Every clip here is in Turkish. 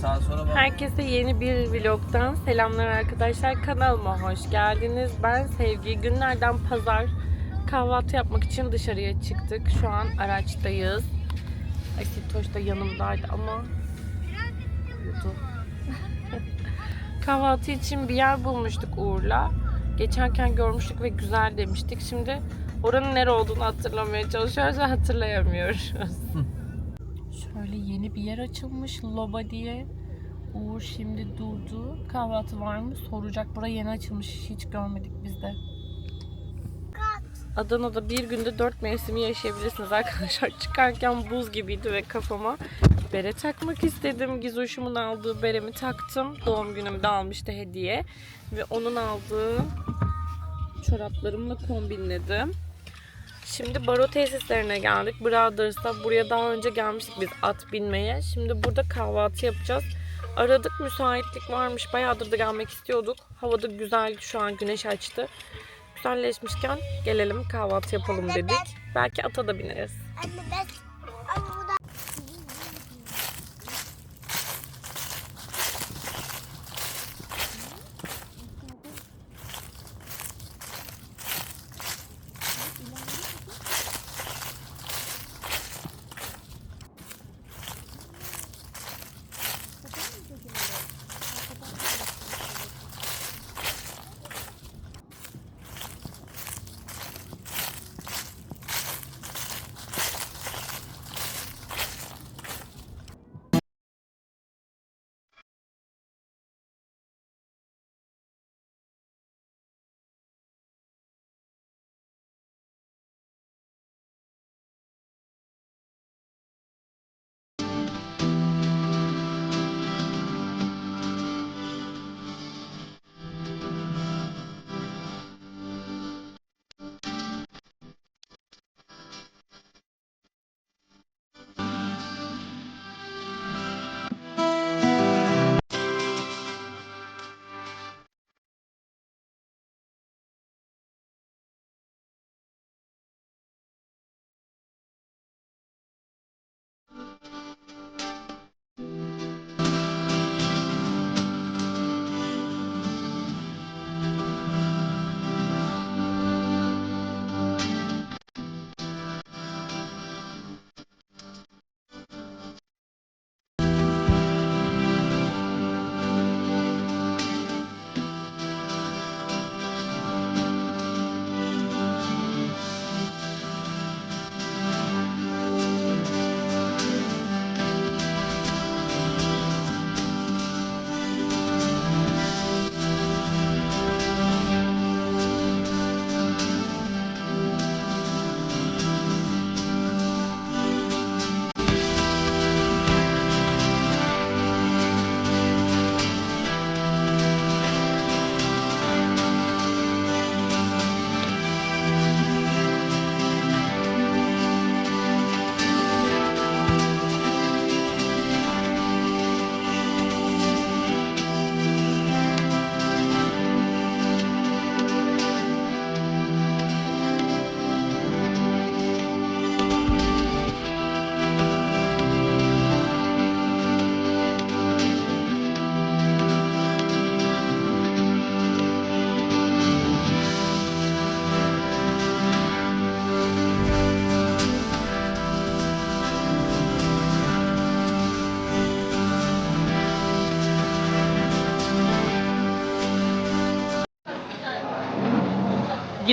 sağa sola bak. Herkese yeni bir vlogdan selamlar arkadaşlar. Kanalıma hoş geldiniz. Ben Sevgi. Günlerden pazar kahvaltı yapmak için dışarıya çıktık. Şu an araçtayız. Asitoş da yanımdaydı ama uyudu. kahvaltı için bir yer bulmuştuk Uğur'la. Geçerken görmüştük ve güzel demiştik. Şimdi oranın nere olduğunu hatırlamaya çalışıyoruz ve hatırlayamıyoruz. Yeni bir yer açılmış Loba diye. Uğur şimdi durdu. Kahvaltı var mı soracak. Burası yeni açılmış. Hiç görmedik biz de. Adana'da bir günde dört mevsimi yaşayabilirsiniz arkadaşlar. Çıkarken buz gibiydi ve kafama bere takmak istedim. Gizoş'umun aldığı beremi taktım. Doğum günümde almıştı hediye. Ve onun aldığı çoraplarımla kombinledim. Şimdi baro tesislerine geldik. Brothers'ta. Buraya daha önce gelmiştik biz at binmeye. Şimdi burada kahvaltı yapacağız. Aradık müsaitlik varmış. Bayağıdır da gelmek istiyorduk. Havada güzel şu an güneş açtı. Güzelleşmişken gelelim kahvaltı yapalım dedik. Belki ata da bineriz. Anne ben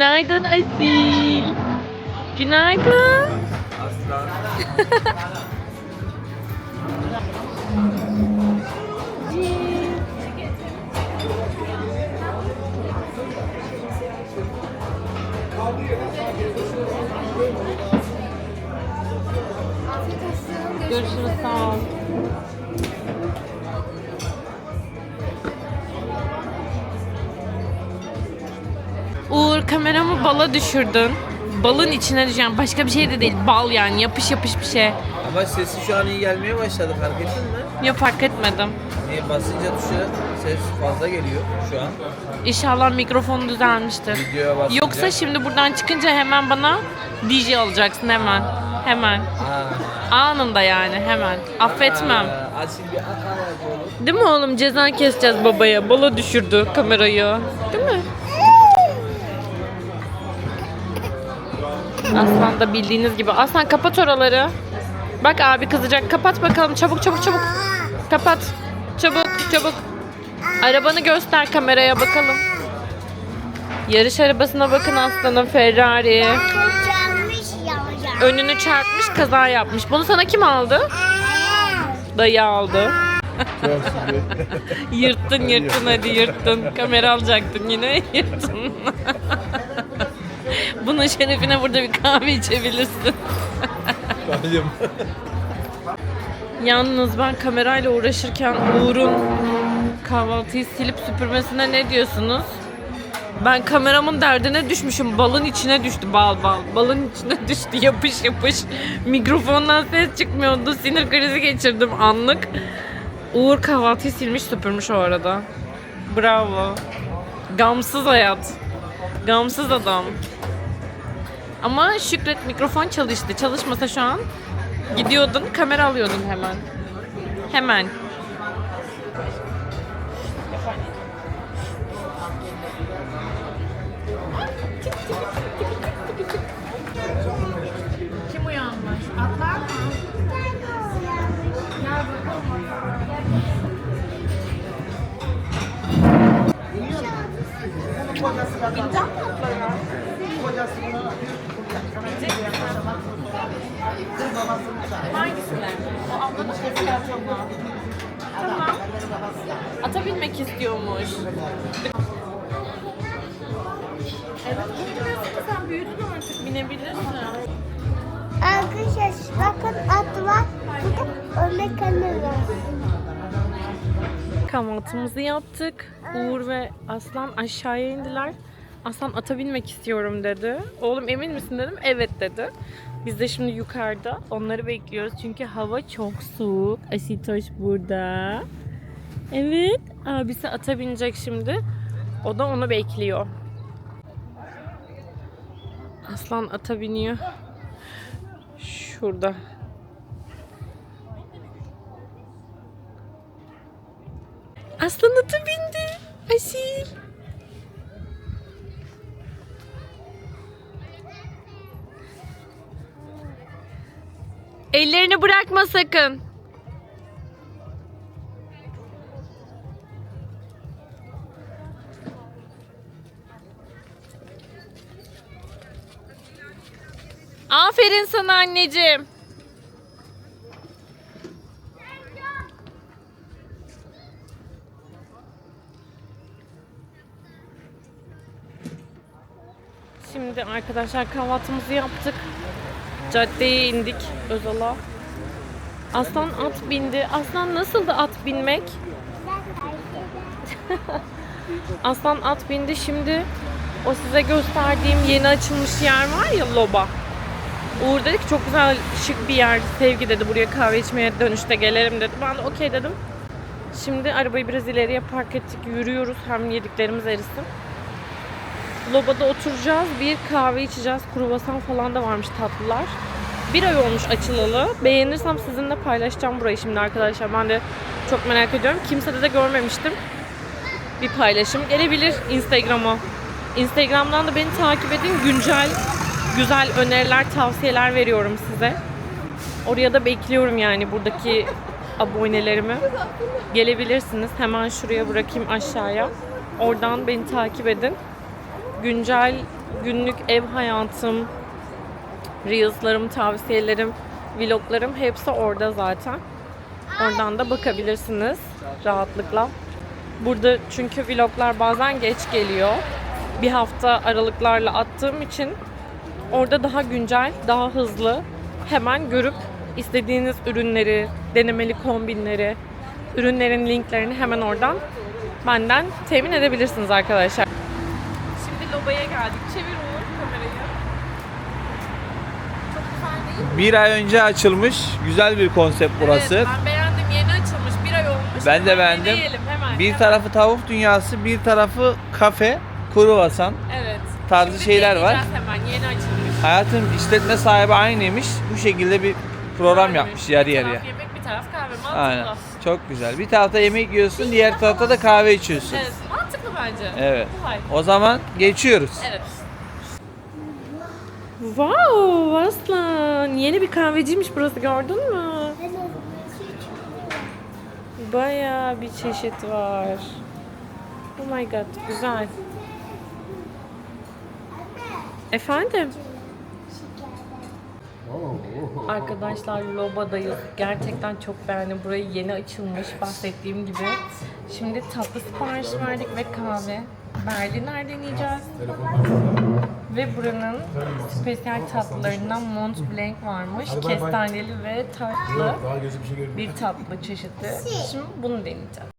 Günaydın Asil. Günaydın. Aslan. Görüşürüz sağ ol. Kameramı bala düşürdün. Balın içine düşen başka bir şey de değil. Bal yani yapış yapış bir şey. Ama sesi şu an iyi gelmeye başladı fark ettin mi? Ya fark etmedim. Niye basınca tuşa ses fazla geliyor şu an. İnşallah mikrofon düzelmiştir. Videoya basınca. Yoksa şimdi buradan çıkınca hemen bana DJ alacaksın hemen. Hemen. Ha, Anında yani hemen. Affetmem. Aa, bir. Değil mi oğlum? Ceza keseceğiz babaya. Bala düşürdü kamerayı. Değil mi? Aslan da bildiğiniz gibi. Aslan kapat oraları. Bak abi kızacak. Kapat bakalım. Çabuk çabuk çabuk. Kapat. Çabuk çabuk. Arabanı göster kameraya bakalım. Yarış arabasına bakın aslanın Ferrari. Önünü çarpmış kaza yapmış. Bunu sana kim aldı? Dayı aldı. yırttın yırttın hadi yırttın. Kamera alacaktın yine yırttın. Bunun şerefine burada bir kahve içebilirsin. Yalnız ben kamerayla uğraşırken Uğur'un kahvaltıyı silip süpürmesine ne diyorsunuz? Ben kameramın derdine düşmüşüm. Balın içine düştü bal bal. Balın içine düştü yapış yapış. Mikrofondan ses çıkmıyordu. Sinir krizi geçirdim anlık. Uğur kahvaltıyı silmiş süpürmüş o arada. Bravo. Gamsız hayat. Gamsız adam. Ama Şükret mikrofon çalıştı. Çalışmasa şu an gidiyordun kamera alıyordun hemen. Hemen. Kim uyanmış? Atlar mı? Gel bakalım. Mi atlara? Hangisine? O ablanın sesi atama. Tamam. Ata binmek istiyormuş. Evet, binebilirsin. Sen büyüdün artık binebilirsin. Arkadaşlar bakın at var. Burada örnek anne var. Kahvaltımızı yaptık. Uğur ve Aslan aşağıya indiler. Aslan ata binmek istiyorum dedi. Oğlum emin misin dedim. Evet dedi. Biz de şimdi yukarıda onları bekliyoruz. Çünkü hava çok soğuk. Asitoş burada. Evet. Abisi ata binecek şimdi. O da onu bekliyor. Aslan ata biniyor. Şurada. Aslan atı bindi. Asil. Ellerini bırakma sakın. Aferin sana anneciğim. Şimdi arkadaşlar kahvaltımızı yaptık. Caddeye indik Özal'a. Aslan at bindi. Aslan nasıldı at binmek? Aslan at bindi. Şimdi o size gösterdiğim yeni açılmış yer var ya Loba. Uğur dedi ki çok güzel şık bir yer. Sevgi dedi buraya kahve içmeye dönüşte gelelim dedi. Ben de okey dedim. Şimdi arabayı biraz ileriye park ettik. Yürüyoruz hem yediklerimiz erisin. Lobada oturacağız. Bir kahve içeceğiz. Kruvasan falan da varmış tatlılar. Bir ay olmuş açılalı. Beğenirsem sizinle paylaşacağım burayı şimdi arkadaşlar. Ben de çok merak ediyorum. Kimsede de görmemiştim. Bir paylaşım gelebilir Instagram'a. Instagram'dan da beni takip edin. Güncel, güzel öneriler, tavsiyeler veriyorum size. Oraya da bekliyorum yani buradaki abonelerimi. Gelebilirsiniz. Hemen şuraya bırakayım aşağıya. Oradan beni takip edin güncel günlük ev hayatım, reels'larım, tavsiyelerim, vloglarım hepsi orada zaten. Oradan da bakabilirsiniz rahatlıkla. Burada çünkü vloglar bazen geç geliyor. Bir hafta aralıklarla attığım için orada daha güncel, daha hızlı hemen görüp istediğiniz ürünleri, denemeli kombinleri, ürünlerin linklerini hemen oradan benden temin edebilirsiniz arkadaşlar. Geldik. Çevir Uğur kamerayı. Çok güzel değil mi? Bir ay önce açılmış. Güzel bir konsept burası. Evet, ben beğendim. Yeni açılmış. Bir ay olmuş. Ben de beğendim. deneyelim, hemen. Bir hemen. tarafı tavuk dünyası, bir tarafı kafe, kruvasan. Evet. tarzı Şimdi şeyler var. deneyeceğiz hemen. Yeni açılmış. Hayatım işletme sahibi aynıymış. Bu şekilde bir program yapmış yarı Bir yarıya. taraf yemek bir taraf kahve mantıklı. Aynen. Çok güzel. Bir tarafta yemek yiyorsun, diğer tarafta da kahve içiyorsun. Evet bence. Evet. Kolay. O zaman geçiyoruz. Evet. Wow Aslan. Yeni bir kahveciymiş burası gördün mü? Bayağı bir çeşit var. Oh my god güzel. Efendim? Arkadaşlar Loba'dayız. Gerçekten çok beğendim. Burayı yeni açılmış bahsettiğim gibi. Şimdi tatlı sipariş verdik ve kahve. Berliner deneyeceğiz. Ve buranın spesiyel tatlılarından Mont Blanc varmış. Kestaneli ve tatlı bir şey bir tatlı çeşidi. Şimdi bunu deneyeceğim.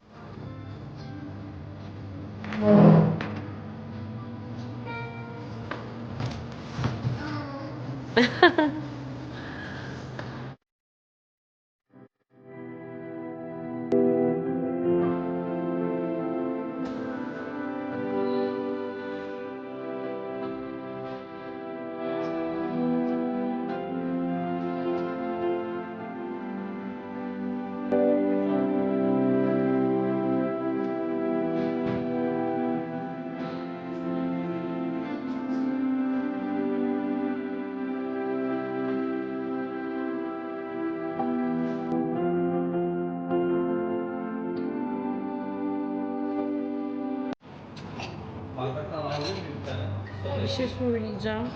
Bir şey söyleyeceğim.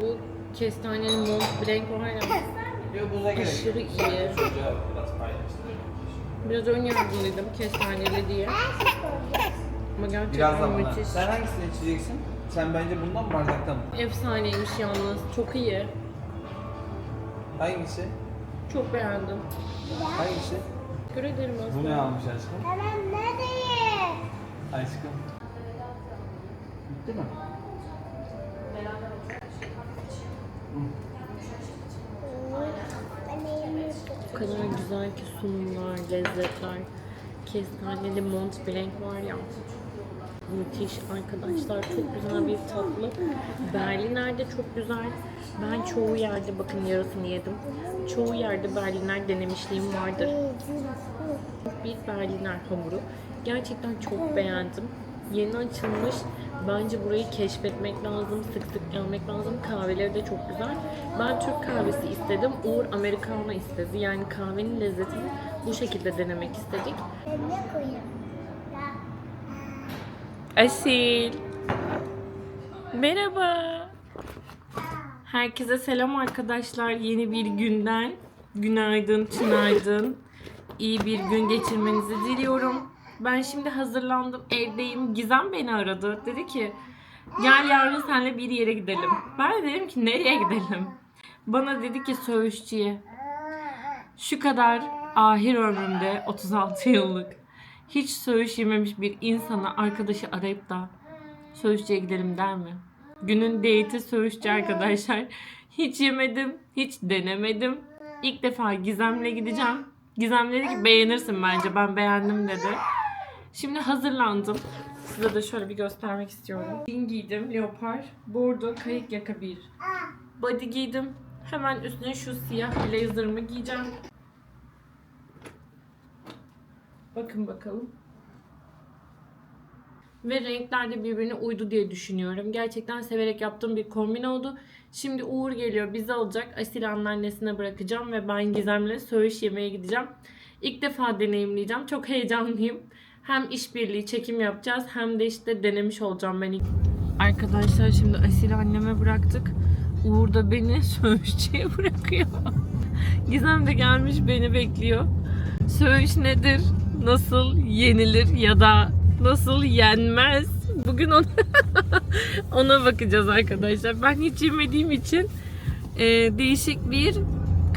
Bu kestaneli Mont Blanc var ya aşırı iyi. Biraz ön yargılıydım kestaneli diye. Ama gerçekten müthiş. Sen hangisini içeceksin? Sen bence bundan mı bardaktan mı? Efsaneymiş yalnız. Çok iyi. Hangisi? Çok beğendim. Hangisi? Teşekkür ederim Bu aslında. ne almış aşkım? Hemen nereye? Aşkım. Bitti mi? O kadar güzel ki sunumlar, lezzetler. Kestaneli Mont Blanc var ya. Müthiş arkadaşlar. Çok güzel bir tatlı. Berliner'de çok güzel. Ben çoğu yerde bakın yarısını yedim. Çoğu yerde Berliner denemişliğim vardır. Bir Berliner hamuru. Gerçekten çok beğendim. Yeni açılmış. Bence burayı keşfetmek lazım. Sık sık gelmek lazım. Kahveleri de çok güzel. Ben Türk kahvesi istedim. Uğur Americano istedi. Yani kahvenin lezzetini bu şekilde denemek istedik. Asil. Merhaba. Herkese selam arkadaşlar. Yeni bir günden. Günaydın, tünaydın. İyi bir gün geçirmenizi diliyorum. Ben şimdi hazırlandım. Evdeyim. Gizem beni aradı. Dedi ki gel yarın senle bir yere gidelim. Ben de dedim ki nereye gidelim? Bana dedi ki söğüşçüye. Şu kadar ahir ömrümde 36 yıllık hiç söğüş yememiş bir insana arkadaşı arayıp da söğüşçüye gidelim der mi? Günün date'i söğüşçü arkadaşlar. Hiç yemedim, hiç denemedim. İlk defa Gizem'le gideceğim. Gizem dedi ki beğenirsin bence ben beğendim dedi. Şimdi hazırlandım. Size de şöyle bir göstermek istiyorum. Jean giydim, leopar, bordo, kayık yaka bir body giydim. Hemen üstüne şu siyah blazer'ımı giyeceğim. Bakın bakalım. Ve renkler de birbirine uydu diye düşünüyorum. Gerçekten severek yaptığım bir kombin oldu. Şimdi Uğur geliyor bizi alacak. Asil anneannesine bırakacağım ve ben Gizem'le söğüş yemeye gideceğim. İlk defa deneyimleyeceğim. Çok heyecanlıyım. Hem işbirliği çekim yapacağız hem de işte denemiş olacağım ben. Arkadaşlar şimdi Asil anneme bıraktık. Uğur da beni söğüşçüye bırakıyor. Gizem de gelmiş beni bekliyor. Söğüş nedir? Nasıl yenilir ya da nasıl yenmez? Bugün ona, ona bakacağız arkadaşlar. Ben hiç yemediğim için e, değişik bir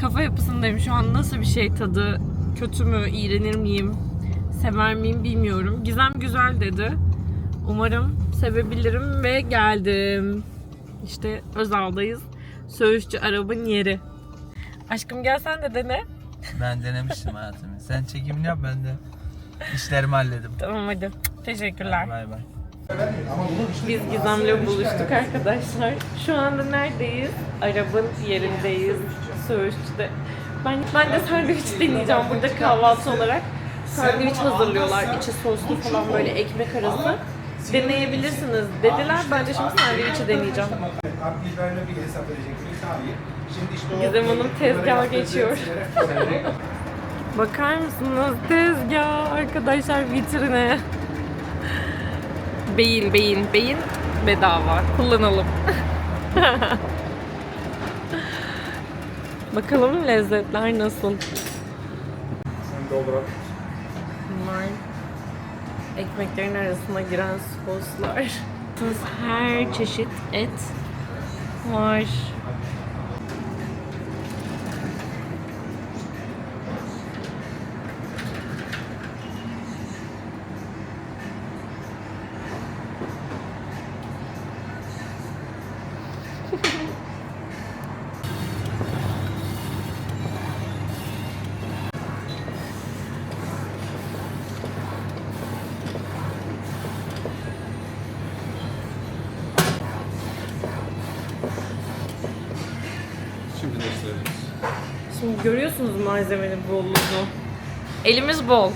kafa yapısındayım. Şu an nasıl bir şey tadı? Kötü mü? iğrenir miyim? Sever miyim bilmiyorum. Gizem güzel dedi. Umarım sevebilirim ve geldim. İşte Özal'dayız. Söğüşçü arabın yeri. Aşkım gel sen de dene. Ben denemiştim hayatımı. Sen çekimini yap ben de işlerimi halledim. Tamam hadi. Teşekkürler. Bay bay. Biz Gizem'le buluştuk arkadaşlar. Şu anda neredeyiz? Arabın yerindeyiz. söğüşçüde. Ben, ben de sandviç deneyeceğim burada kahvaltı olarak. Sandviç hazırlıyorlar. içi soslu falan böyle ekmek arası. Deneyebilirsiniz dediler. Ben de şimdi sandviçi deneyeceğim. Gizem Hanım tezgaha geçiyor. Bakar mısınız tezgah arkadaşlar vitrine. Beyin beyin beyin bedava kullanalım. Bakalım lezzetler nasıl? Sen doldurak. Bunlar ekmeklerin arasına giren soslar. Her çeşit et var. Şimdi görüyorsunuz malzemenin bolluğunu. Elimiz bol.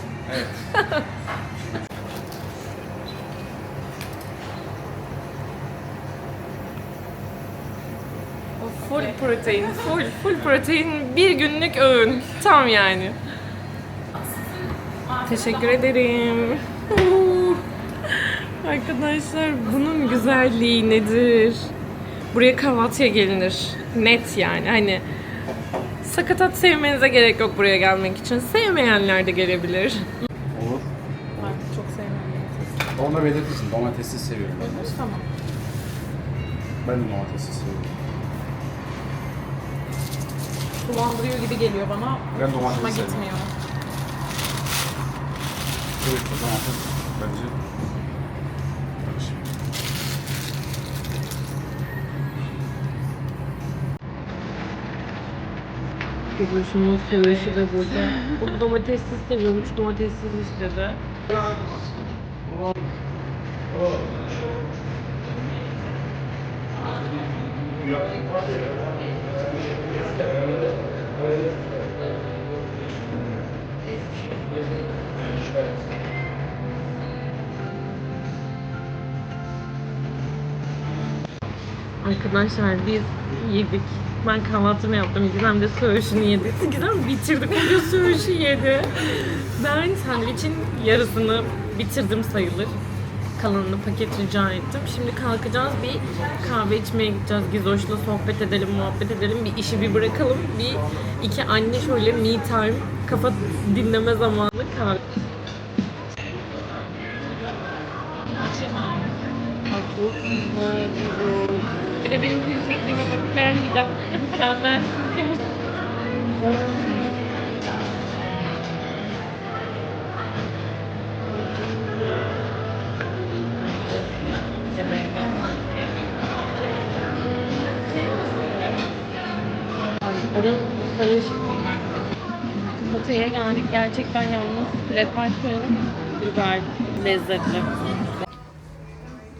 O full protein, full full protein bir günlük öğün. Tam yani. Teşekkür ederim. Arkadaşlar bunun güzelliği nedir? Buraya kahvaltıya gelinir. Net yani. Hani Sakatat sevmenize gerek yok buraya gelmek için. Sevmeyenler de gelebilir. Olur. Ben çok sevmem. Onu da belirtirsin. Domatessiz seviyorum. Tamam. Ben de domatessiz seviyorum. Bulandırıyor gibi geliyor bana. Ben domates Hoşuma seviyorum. gitmiyor. Evet, domates bence Göbüşümün sevişi de burada. Bu domatessiz seviyormuş. Domatessiz istedi. Arkadaşlar biz yedik. Ben kahvaltımı yaptım. Gizem de söğüşünü yedi. Gizem bitirdi. Koca söğüşü yedi. Ben sandviçin yarısını bitirdim sayılır. Kalanını paket rica ettim. Şimdi kalkacağız bir kahve içmeye gideceğiz. Gizoş'la sohbet edelim, muhabbet edelim. Bir işi bir bırakalım. Bir iki anne şöyle me time, kafa dinleme zamanı kahve. Bir de benim yüksekliğime bakıp beğenmeyeceğim. Mükemmel. Karışık. Kafeye geldik. Gerçekten yalnız White'ın biber lezzetli.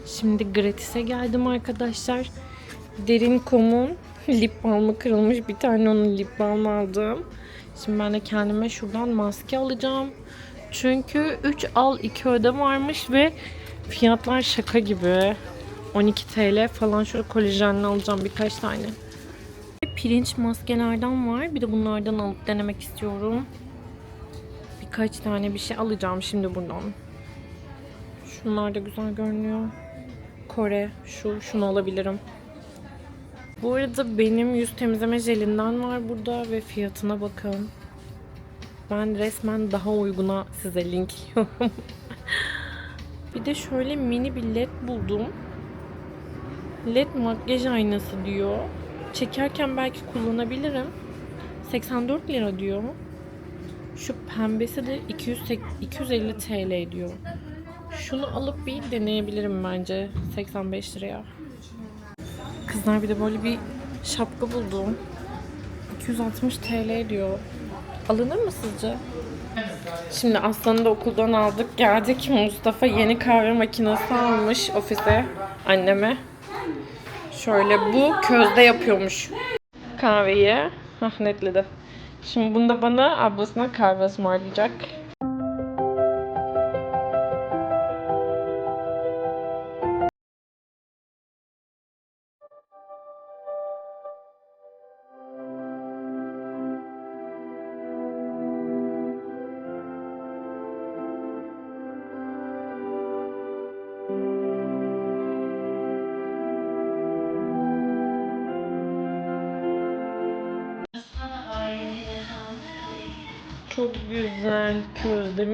Şimdi gratis'e geldim arkadaşlar. Derin Kom'un lip balmı kırılmış. Bir tane onun lip balmı aldım. Şimdi ben de kendime şuradan maske alacağım. Çünkü 3 al 2 öde varmış ve fiyatlar şaka gibi. 12 TL falan şöyle kolajenli alacağım birkaç tane. Pirinç maskelerden var. Bir de bunlardan alıp denemek istiyorum. Birkaç tane bir şey alacağım şimdi buradan. Şunlar da güzel görünüyor. Kore, şu, şunu alabilirim. Bu arada benim yüz temizleme jelinden var burada ve fiyatına bakın. Ben resmen daha uyguna size linkliyorum. bir de şöyle mini bir led buldum. Led makyaj aynası diyor. Çekerken belki kullanabilirim. 84 lira diyor. Şu pembesi de 200, 250 TL diyor. Şunu alıp bir deneyebilirim bence 85 liraya. Kızlar bir de böyle bir şapka buldum. 260 TL diyor. Alınır mı sizce? Şimdi Aslan'ı da okuldan aldık. Geldik. Mustafa yeni kahve makinesi almış ofise anneme. Şöyle bu közde yapıyormuş kahveyi. Hah netledi. Şimdi bunda bana ablasına kahve ısmarlayacak.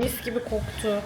Mis gibi koktu.